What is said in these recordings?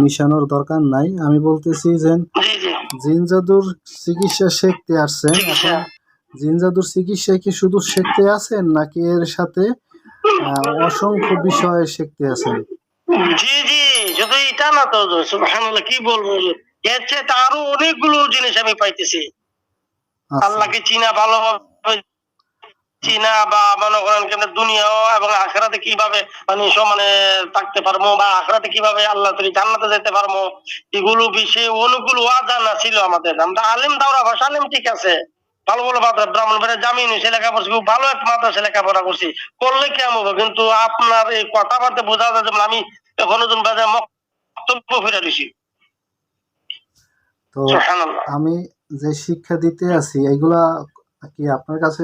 মিশানোর দরকার নাই। আমি বলতেছি যে জিন জাদুর চিকিৎসা শিখতে আসছেন। এখন জিন জাদুর চিকিৎসা কি শুধু শিখতে আছেন নাকি এর সাথে অসংখ্য বিষয় শিখতে আছেন? জি জি শুধু এটা না তো সুবহানাল্লাহ কি বলব? এর চেয়ে আরও অনেকগুলো জিনিস আমি পাইতেছি। আচ্ছা, আল্লাহকে চিনা ভালোভাবে চিনা বা মনে করেন কেন দুনিয়াও এবং আখেরাতে কীভাবে মানে সমানে থাকতে পারব বা আখেরাতে কীভাবে আল্লাহ তুমি জান্নাতে যেতে পারব এগুলো বিষয়ে অনুগুলো জানা ছিল আমাদের। আমরা আলিম দাওরা ভাষা আলিম ঠিক আছে। ভালো ভালো মাদ্রাসা ব্রাহ্মণ বেড়ে জামিন সে লেখাপড়া করছি খুব ভালো একটা মাদ্রাসা লেখাপড়া করছি। করলে কেমন হবে? কিন্তু আপনার এই কথাবার্তা বোঝা যায় যেমন আমি এখনও জন বাজার বক্তব্য ফিরে দিছি। তো আমি যে শিক্ষা দিতে আছি এগুলা কি আপনার কাছে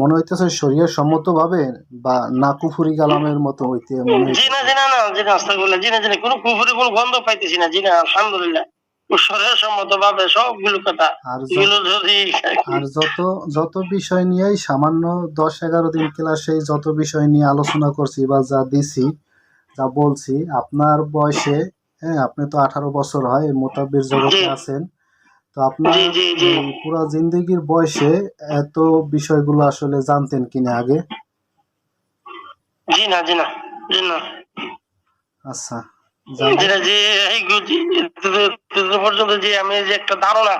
মনে হইতেছে শরীয় সম্মত ভাবে বা না কুফুরি কালামের মতো হইতে মনে জি না জি না না জি না আস্তাগফিরুল্লাহ জি না জি না কোনো কুফুরি কোনো গন্ধ পাইতেছি না জি না আলহামদুলিল্লাহ। ঈশ্বরের সম্মত ভাবে সবগুলো কথা। এগুলো যদি আর যত যত বিষয় নিয়েই সামান্য দশ এগারো দিন ক্লাসে যত বিষয় নিয়ে আলোচনা করছি বা যা দিছি যা বলছি আপনার বয়সে হ্যাঁ আপনি তো আঠারো বছর হয় মোতাবির জগতে। আছেন তো আপনার পুরা জিন্দগির বয়সে এত বিষয়গুলো আসলে জানতেন কিনা আগে? জি না জি না জি না। আচ্ছা যে পর্যন্ত যে আমি যে একটা ধারণা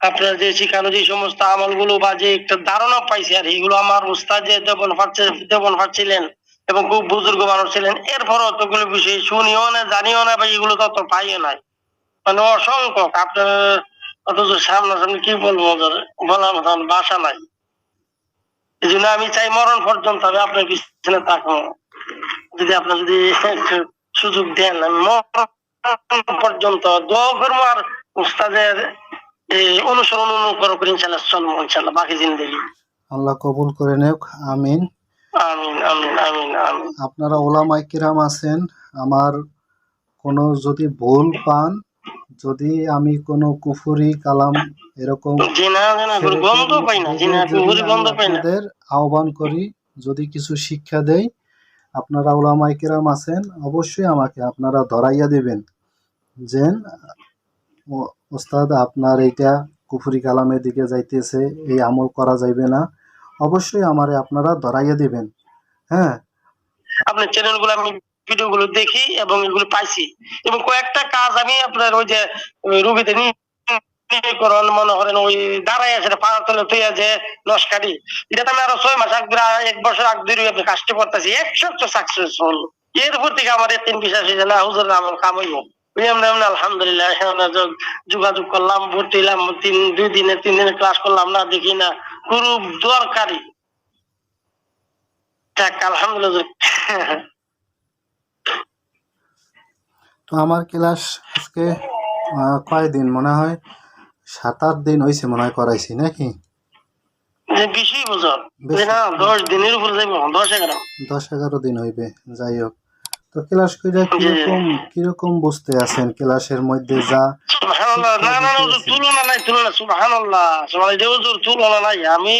আপনার যে শিখানো যে সমস্ত আমলগুলো বা যে একটা ধারণা পাইছি আর এগুলো আমার উস্তাদ যে দেবন পাচ্ছে দেবন পাচ্ছিলেন এবং খুব বুজুর্গ মানুষ ছিলেন অতগুলো বিষয় শুনিও না জানিও না বা এগুলো তত পাইও নাই। মানে অসংখ্য আপনার অথচ সামনাসামনি কি বলব বলার মতন বাসা নাই। এই জন্য আমি চাই মরণ পর্যন্ত আমি আপনার পিছনে থাকব। যদি আপনার যদি সুযোগ দেন আমি মরণ পর্যন্ত দোয়া করব আর উস্তাদের অনুসরণ অনুকরণ করে ইনশাল্লাহ চলবো ইনশাল্লাহ বাকি জিন্দগি আল্লাহ কবুল করে নেক আমিন। আমিন আমিন আমিন আমিন। আপনারা ওলামাই কিরাম আছেন আমার কোনো যদি ভুল পান যদি আমি কোনো কুফুরি কালাম এরকম আহ্বান করি যদি কিছু শিক্ষা দেই আপনারা ওলামাই কিরাম আছেন অবশ্যই আমাকে আপনারা ধরাইয়া দিবেন। যে ওস্তাদ আপনার এইটা কুফুরি কালামের দিকে যাইতেছে এই আমল করা যাইবে না। অবশ্যই আমারে আপনারা ধরাইয়া দিবেন। হ্যাঁ? আপনার চ্যানেলগুলো আমি ভিডিও গুলো দেখি এবং এগুলো পাইছি। এবং কয়েকটা কাজ আমি আপনার ওই যে এমনি আলহামদুলিল্লাহ যোগাযোগ করলাম, ভর্তি হলাম, তিন দুই দিনে, তিন দিনে ক্লাস করলাম, না দেখি না খুব দরকারি। আলহামদুলিল্লাহ। তো আমার ক্লাস আজকে কয়দিন মনে হয়? সাত আট দিন হয়েছে মনে হয় করাইছি নাকি? বেশি বছর। বেশি। যে না দশ এগারো। দিন হইবে যাই হোক। তো ক্লাস কইরা কীরকম কীরকম বুঝতে আছেন ক্লাসের মধ্যে যা? আমি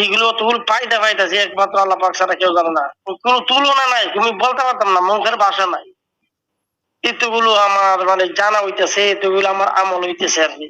এইগুলো তুল পাইতে পাইতেছি একমাত্র আল্লাহ পাক ছাড়া কেউ জানে না। কোনো তুলনা নাই তুমি বলতে পারতাম না মুখের ভাষা নাই। এতগুলো আমার মানে জানা হইতেছে এতগুলো আমার আমল হইতেছে আর কি।